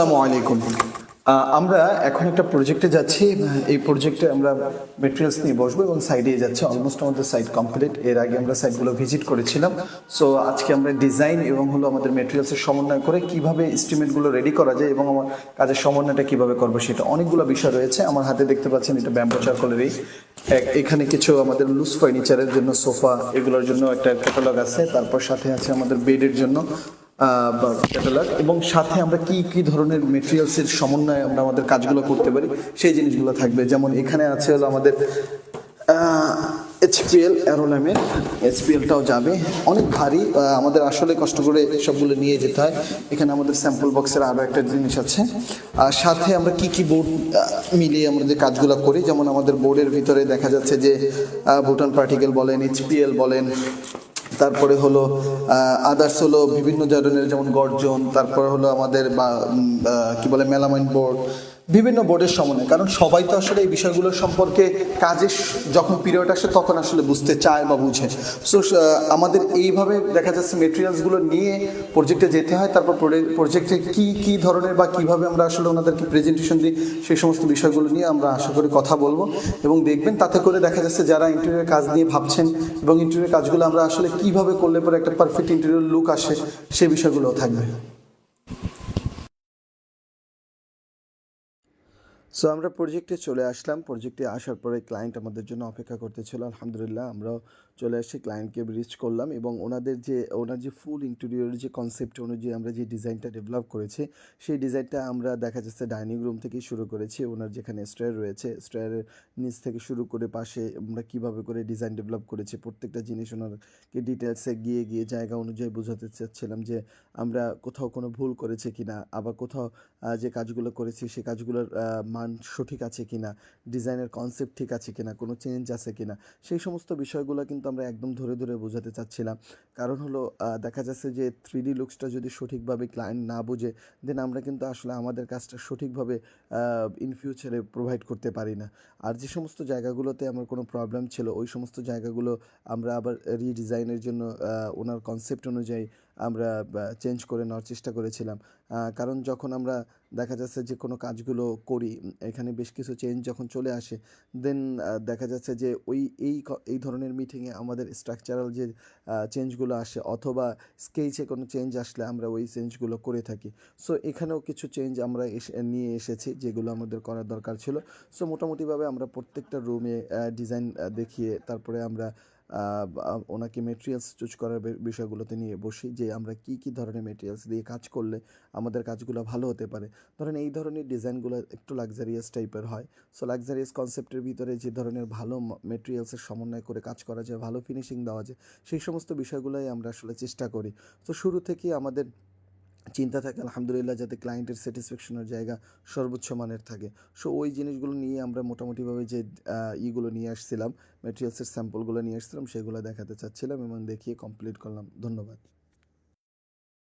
আলাইকুম। আমরা এখন একটা প্রজেক্টে যাচ্ছি। এই প্রজেক্টে আমরা মেটেরিয়ালস নিয়ে বসবো এবং সাইডে যাচ্ছে। অলমোস্ট আমাদের সাইট কমপ্লিট এর আগে আমরা সাইটগুলো ভিজিট করেছিলাম। সো আজকে আমরা ডিজাইন এবং হলো আমাদের মেটেরিয়ালসের সমন্বয় করে কীভাবে এস্টিমেটগুলো রেডি করা যায় এবং আমার কাজের সমন্বয়টা কীভাবে করব সেটা অনেকগুলো বিষয় রয়েছে। আমার হাতে দেখতে পাচ্ছেন এটা ব্যাম্বো চারকলেরই এখানে কিছু আমাদের লুজ ফার্নিচারের জন্য সোফা এগুলোর জন্য একটা ক্যাটালগ আছে। তারপর সাথে আছে আমাদের বেডের জন্য। ক্যাটালগ এবং সাথে আমরা কি কি ধরনের মেটেরিয়ালসের সমন্বয়ে আমরা আমাদের কাজগুলো করতে পারি, সেই জিনিসগুলো থাকবে। যেমন এখানে আছে হলো আমাদের এইচপিএল অ্যারোলামের এইচপিএলটাও যাবে। অনেক ভারী আমাদের আসলে কষ্ট করে সবগুলো নিয়ে যেতে হয়। এখানে আমাদের স্যাম্পল বক্সের আরও একটা জিনিস আছে। আর সাথে আমরা কি কি বোর্ড মিলিয়ে আমরা যে কাজগুলো করি, যেমন আমাদের বোর্ডের ভিতরে দেখা যাচ্ছে যে ভুটান পার্টিকেল বলেন এইচপিএল বলেন তারপরে হলো আদার্স হলো বিভিন্ন ধরনের, যেমন গর্জন, তারপরে হলো আমাদের বা কী বলে, মেলামাইন বোর্ড বিভিন্ন বোর্ডের সমন্বয়। কারণ সবাই তো আসলে এই বিষয়গুলো সম্পর্কে কাজের যখন পিরিয়ড আসে তখন আসলে বুঝতে চায় বা বুঝে। সো আমাদের এইভাবে দেখা যাচ্ছে মেটেরিয়ালসগুলো নিয়ে প্রজেক্টে যেতে হয়, তারপর প্রজেক্টে কি কি ধরনের বা কীভাবে আমরা আসলে ওনাদেরকে প্রেজেন্টেশন দিই, সেই সমস্ত বিষয়গুলো নিয়ে আমরা আশা করি কথা বলব। এবং দেখবেন তাতে করে দেখা যাচ্ছে যারা ইন্টারভিউয়ের কাজ নিয়ে ভাবছেন এবং ইন্টারভিউয়ের কাজগুলো আমরা আসলে কীভাবে করলে পরে একটা পারফেক্ট ইন্টারভিউ লুক আসে সেই বিষয়গুলো থাকবে। সো আমরা প্রজেক্টে চলে আসলাম। প্রজেক্টে আসার পরে ক্লায়েন্ট আমাদের জন্য অপেক্ষা করতেছিল। আলহামদুলিল্লাহ আমরাও চলে আসছি ক্লায়েন্টকে রিচ করলাম এবং ওনাদের যে ওনার যে ফুল ইন্টেরিয়র যে কনসেপ্ট অনুযায়ী আমরা যে ডিজাইনটা ডেভেলপ করেছি সেই ডিজাইনটা আমরা দেখা যাচ্ছে ডাইনিং রুম থেকেই শুরু করেছি। ওনার যেখানে স্ট্রেয়ার রয়েছে স্ট্রেয়ারের নিচ থেকে শুরু করে পাশে আমরা কীভাবে করে ডিজাইন ডেভেলপ করেছি প্রত্যেকটা জিনিস ওনারকে ডিটেলসে গিয়ে গিয়ে জায়গা অনুযায়ী বোঝাতে চাচ্ছিলাম যে আমরা কোথাও কোনো ভুল করেছি কিনা আবার কোথাও যে কাজগুলো করেছি সেই কাজগুলোর আহ, মান সঠিক আছে কিনা, ডিজাইনের কনসেপ্ট ঠিক আছে কিনা, কোনো চেঞ্জ আছে কিনা, সেই সমস্ত বিষয়গুলো কিন্তু আমরা একদম ধরে ধরে বোঝাতে চাচ্ছিলাম। কারণ হলো দেখা যাচ্ছে যে থ্রি ডি লুকসটা যদি সঠিকভাবে ক্লায়েন্ট না বোঝে দেন আমরা কিন্তু আসলে আমাদের কাজটা সঠিকভাবে ইন ফিউচারে প্রোভাইড করতে পারি না। আর যে সমস্ত জায়গাগুলোতে আমার কোনো প্রবলেম ছিল, ওই সমস্ত জায়গাগুলো আমরা আবার রিডিজাইনের জন্য ওনার কনসেপ্ট অনুযায়ী আমরা চেঞ্জ করে নেওয়ার চেষ্টা করেছিলাম। কারণ যখন আমরা দেখা যাচ্ছে যে কোনো কাজগুলো করি, এখানে বেশ কিছু চেঞ্জ যখন চলে আসে দেন দেখা যাচ্ছে যে ওই, এই এই ধরনের মিটিংয়ে আমাদের স্ট্রাকচারাল যে চেঞ্জগুলো আসে, অথবা স্কেচে কোনো চেঞ্জ আসলে আমরা ওই চেঞ্জগুলো করে থাকি। সো এখানেও কিছু চেঞ্জ আমরা নিয়ে এসেছি, যেগুলো আমাদের করার দরকার ছিল। সো মোটামুটিভাবে আমরা প্রত্যেকটা রুমে ডিজাইন দেখিয়ে তারপরে আমরা ওনাকে মেটেরিয়ালস চুজ করার বিষয়গুলোতে নিয়ে বসি যে আমরা কি কি ধরনের মেটেরিয়ালস দিয়ে কাজ করলে আমাদের কাজগুলো ভালো হতে পারে। ধরেন এই ধরনের ডিজাইনগুলো একটু লাক্সারিয়াস টাইপের হয়। সো লাক্সারিয়াস কনসেপ্টের ভিতরে যে ধরনের ভালো মেটেরিয়ালসের সমন্বয় করে কাজ করা যায়, ভালো ফিনিশিং দেওয়া যায়, সেই সমস্ত বিষয়গুলোই আমরা আসলে চেষ্টা করি। তো শুরু থেকেই আমাদের চিন্তা থাকে, আলহামদুলিল্লাহ যাতে ক্লায়েন্টের স্যাটিসফ্যাকশনের জায়গা সর্বোচ্চ মানের থাকে। সো ওই জিনিসগুলো নিয়ে আমরা মোটামুটিভাবে যে ইগুলো নিয়ে আসছিলাম মেটেরিয়ালসের স্যাম্পলগুলো নিয়ে আসছিলাম, সেগুলো দেখাতে চাচ্ছিলাম এবং দেখিয়ে কমপ্লিট করলাম। ধন্যবাদ।